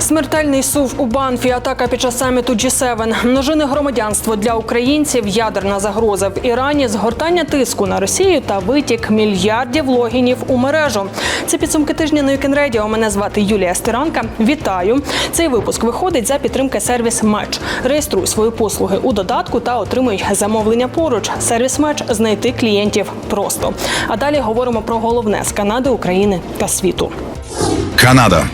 Смертельний сув у Банфі, атака під час саміту G7, множине громадянство для українців, ядерна загроза в Ірані, згортання тиску на Росію та витік мільярдів логінів у мережу. Це підсумки тижня на Radio. Мене звати Юлія Стиранка. Вітаю! Цей випуск виходить за підтримки сервіс Меч. Реєструй свої послуги у додатку та отримуй замовлення поруч. Сервіс Меч знайти клієнтів просто. А далі говоримо про головне з Канади, України та світу. Канада.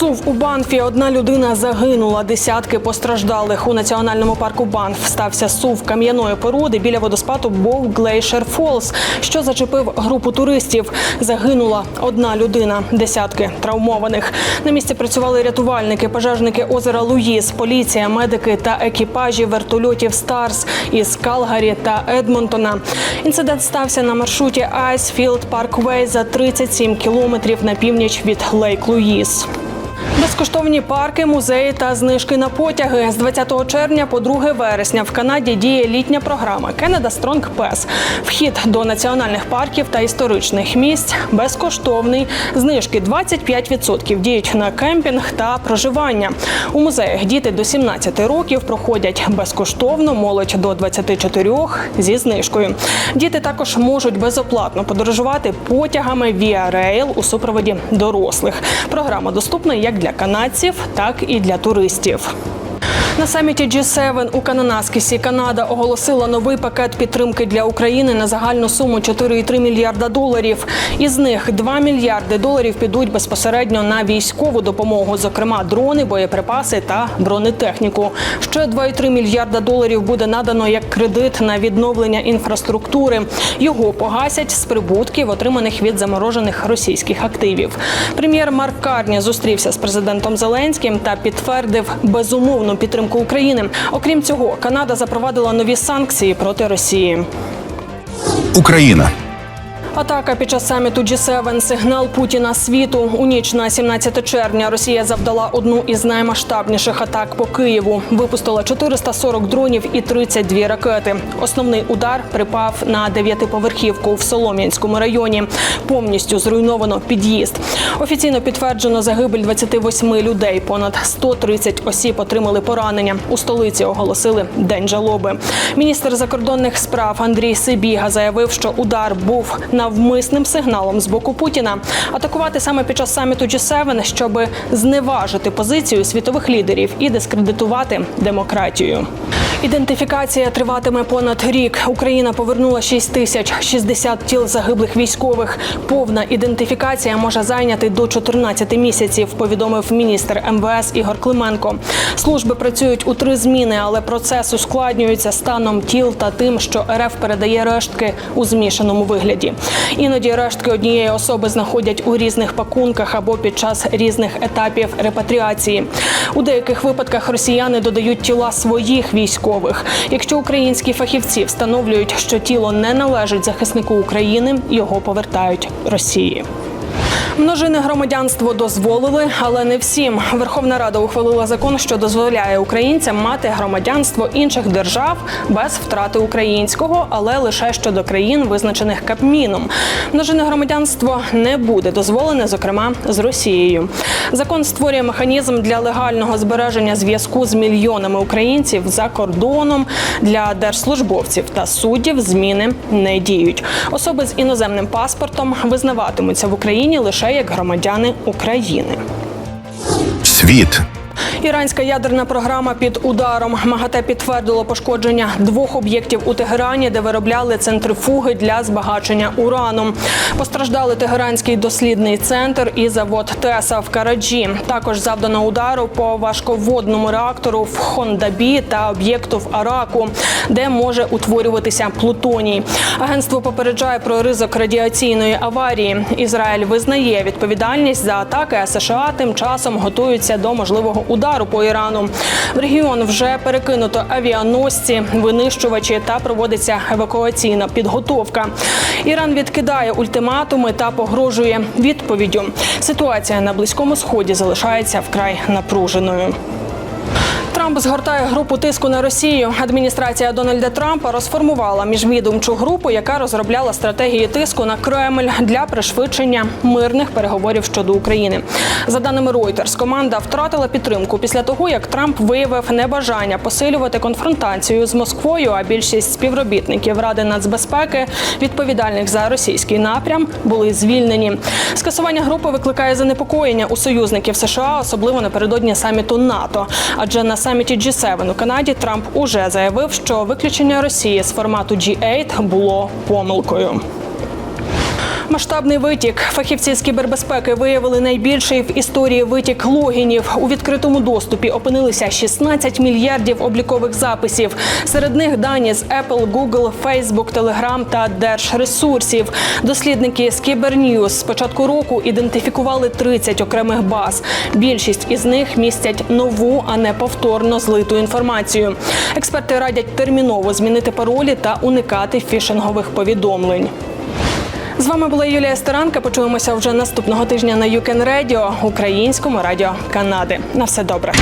Сув у Банфі одна людина загинула. Десятки постраждалих у національному парку Банф стався сув кам'яної породи біля водоспаду Боу Глейшер Фолс, що зачепив групу туристів. Загинула одна людина, десятки травмованих. На місці працювали рятувальники, пожежники озера Луїс, поліція, медики та екіпажі вертольотів Старс із Калгарі та Едмонтона. Інцидент стався на маршруті Айсфілд Парквей за 37 кілометрів на північ від Лейк Луїс. Безкоштовні парки, музеї та знижки на потяги з 20 червня по 2 вересня в Канаді діє літня програма Canada Strong Pass. Вхід до національних парків та історичних місць безкоштовний. Знижки 25% діють на кемпінг та проживання. У музеях діти до 17 років проходять безкоштовно, молодь до 24 зі знижкою. Діти також можуть безоплатно подорожувати потягами Via Rail у супроводі дорослих. Програма доступна як для канадців, так і для туристів. На саміті G7 у Кананаскісі Канада оголосила новий пакет підтримки для України на загальну суму 4,3 мільярда доларів. Із них 2 мільярди доларів підуть безпосередньо на військову допомогу, зокрема дрони, боєприпаси та бронетехніку. Ще 2,3 мільярда доларів буде надано як кредит на відновлення інфраструктури. Його погасять з прибутків, отриманих від заморожених російських активів. Прем'єр Марк Карні зустрівся з президентом Зеленським та підтвердив безумовну підтримку України. Окрім цього, Канада запровадила нові санкції проти Росії. Україна. Атака під час саміту G7 – сигнал Путіна світу. У ніч на 17 червня Росія завдала одну із наймасштабніших атак по Києву. Випустила 440 дронів і 32 ракети. Основний удар припав на дев'ятиповерхівку в Солом'янському районі. Повністю зруйновано під'їзд. Офіційно підтверджено загибель 28 людей. Понад 130 осіб отримали поранення. У столиці оголосили день жалоби. Міністр закордонних справ Андрій Сибіга заявив, що удар був навмисним сигналом з боку Путіна атакувати саме під час саміту G7, щоб зневажити позицію світових лідерів і дискредитувати демократію. Ідентифікація триватиме понад рік. Україна повернула 6 тисяч 60 тіл загиблих військових. Повна ідентифікація може зайняти до 14 місяців. Повідомив міністр МВС Ігор Клименко. Служби працюють у три зміни, але процес ускладнюється станом тіл та тим, що РФ передає рештки у змішаному вигляді. Іноді рештки однієї особи знаходять у різних пакунках або під час різних етапів репатріації. У деяких випадках росіяни додають тіла своїх військових. Якщо українські фахівці встановлюють, що тіло не належить захиснику України, його повертають Росії. Множине громадянство дозволили, але не всім. Верховна Рада ухвалила закон, що дозволяє українцям мати громадянство інших держав без втрати українського, але лише щодо країн, визначених Кабміном. Множине громадянство не буде дозволене, зокрема з Росією. Закон створює механізм для легального збереження зв'язку з мільйонами українців за кордоном. Для держслужбовців та суддів зміни не діють. Особи з іноземним паспортом визнаватимуться в Україні лише як громадяни України. Світ. Іранська ядерна програма під ударом. МАГАТЕ підтвердило пошкодження двох об'єктів у Тегерані, де виробляли центрифуги для збагачення урану. Постраждали Тегеранський дослідний центр і завод Теса в Караджі. Також завдано удару по важководному реактору в Хондабі та об'єкту в Араку, де може утворюватися плутоній. Агентство попереджає про ризик радіаційної аварії. Ізраїль визнає відповідальність за атаки, а США тим часом готуються до можливого удару по Ірану. В регіон вже перекинуто авіаносці, винищувачі та проводиться евакуаційна підготовка. Іран відкидає ультиматуми та погрожує відповіддю. Ситуація на близькому сході залишається вкрай напруженою. Трамп згортає групу тиску на Росію. Адміністрація Дональда Трампа розформувала міжвідомчу групу, яка розробляла стратегії тиску на Кремль для пришвидшення мирних переговорів щодо України. За даними Reuters, команда втратила підтримку після того, як Трамп виявив небажання посилювати конфронтацію з Москвою. А більшість співробітників Ради нацбезпеки, відповідальних за російський напрям, були звільнені. Скасування групи викликає занепокоєння у союзників США, особливо напередодні саміту НАТО. Адже на G7 у Канаді Трамп уже заявив, що виключення Росії з формату G8 було помилкою. Масштабний витік. Фахівці з кібербезпеки виявили найбільший в історії витік логінів. У відкритому доступі опинилися 16 мільярдів облікових записів. Серед них дані з Apple, Google, Facebook, Telegram та держресурсів. Дослідники з Cybernews з початку року ідентифікували 30 окремих баз. Більшість із них містять нову, а не повторно злиту інформацію. Експерти радять терміново змінити паролі та уникати фішингових повідомлень. З вами була Юлія Старанка. Почуємося вже наступного тижня на YouCan Radio, українському радіо Канади. На все добре.